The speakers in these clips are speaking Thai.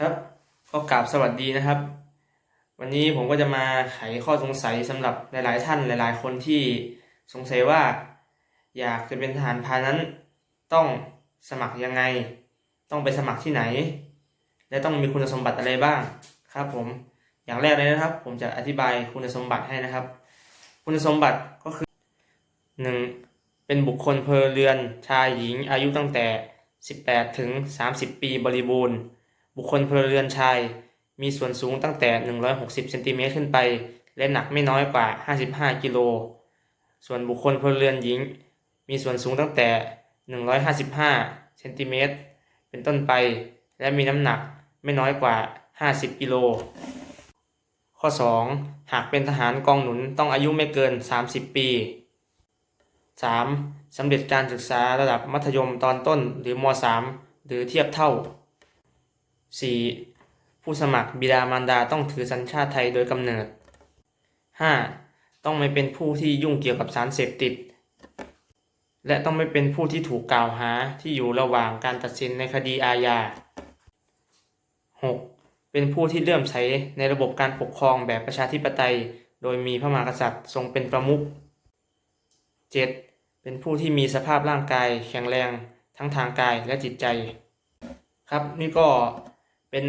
ครับก็กราบสวัสดีนะครับ วันนี้ผมก็จะมาไขข้อสงสัยสำหรับหลาย ๆ ท่านหลาย ๆ คนที่สงสัยว่า อยากจะเป็นทหารพานั้นต้องสมัครยังไง ต้องไปสมัครที่ไหน และต้องมีคุณสมบัติอะไรบ้างครับผมอย่างแรกเลยนะครับ ผมจะอธิบายคุณสมบัติให้นะครับ คุณสมบัติก็คือหนึ่งเป็นบุคคลเพลเรือนชายหญิงอายุตั้งแต่ 18 ถึง 30 ปีบริบูรณ์ บุคคลพลเรือนชาย มีส่วนสูงตั้งแต่ 160เซนติเมตรขึ้นไป และหนักไม่น้อยกว่า 55 กิโล ส่วนบุคคลพลเรือนหญิง มีส่วนสูงตั้งแต่ 155เซนติเมตรเป็นต้นไป และมีน้ำหนักไม่น้อยกว่า 50 กิโล ข้อ 2 หากเป็นทหารกองหนุนต้องอายุไม่เกิน 30 ปี 3. สำเร็จการศึกษาระดับมัธยมตอนต้นหรือม .3 หรือเทียบเท่า 4. ผู้สมัครบิดามารดาต้องถือสัญชาติไทยโดยกำเนิด 5. ต้องไม่เป็นผู้ที่ยุ่งเกี่ยวกับสารเสพติด และต้องไม่เป็นผู้ที่ถูกกล่าวหาที่อยู่ระหว่างการตัดสินในคดีอาญา 6. เป็นผู้ที่เลื่อมใสในระบบการปกครองแบบประชาธิปไตย โดยมีพระมหากษัตริย์ทรงเป็นประมุข 7. เป็นผู้ที่มีสภาพร่างกายแข็งแรงทั้งทางกายและจิตใจ ครับนี่ก็ เป็น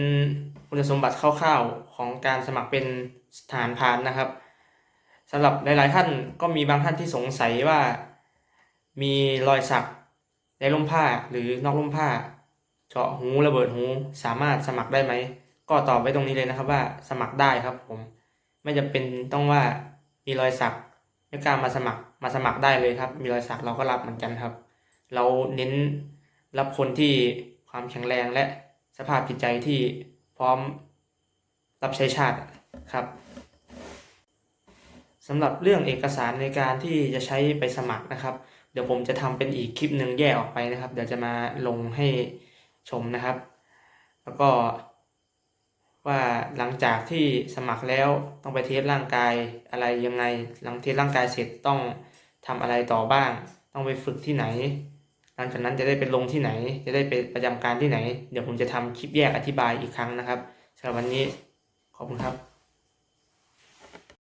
คุณสมบัติคร่าวๆของการสมัครเป็นทหารพรานนะครับสำหรับหลาย ๆ ท่านก็มีบางท่านที่สงสัยว่ามีรอยสักในร่มผ้าหรือนอกร่มผ้า เจาะหูระเบิดหูสามารถสมัครได้ไหม ก็ตอบไว้ตรงนี้เลยนะครับว่าสมัครได้ครับผมไม่จำเป็นต้องว่ามีรอยสักไม่กล้ามาสมัครมาสมัครได้เลยครับ มีรอยสักเราก็รับเหมือนกันครับ เราเน้นรับคนที่ความแข็งแรงและ สภาพจิตใจที่พร้อมรับใช้ชาติครับสำหรับเรื่องเอกสารในการที่จะใช้ไปสมัครนะครับ เดี๋ยวผมจะทำเป็นอีกคลิปหนึ่งแยกออกไปนะครับ เดี๋ยวจะมาลงให้ชมนะครับ แล้วก็ว่าหลังจากที่สมัครแล้วต้องไปเทสร่างกายอะไรยังไง หลังเทสร่างกายเสร็จต้องทำอะไรต่อบ้าง ต้องไปฝึกที่ไหน หลังจากนั้นจะได้ไปลงที่ไหน จะได้ไปประจำการที่ไหน เดี๋ยวผมจะทำคลิปแยกอธิบายอีกครั้งนะครับสำหรับวันนี้ขอบคุณครับ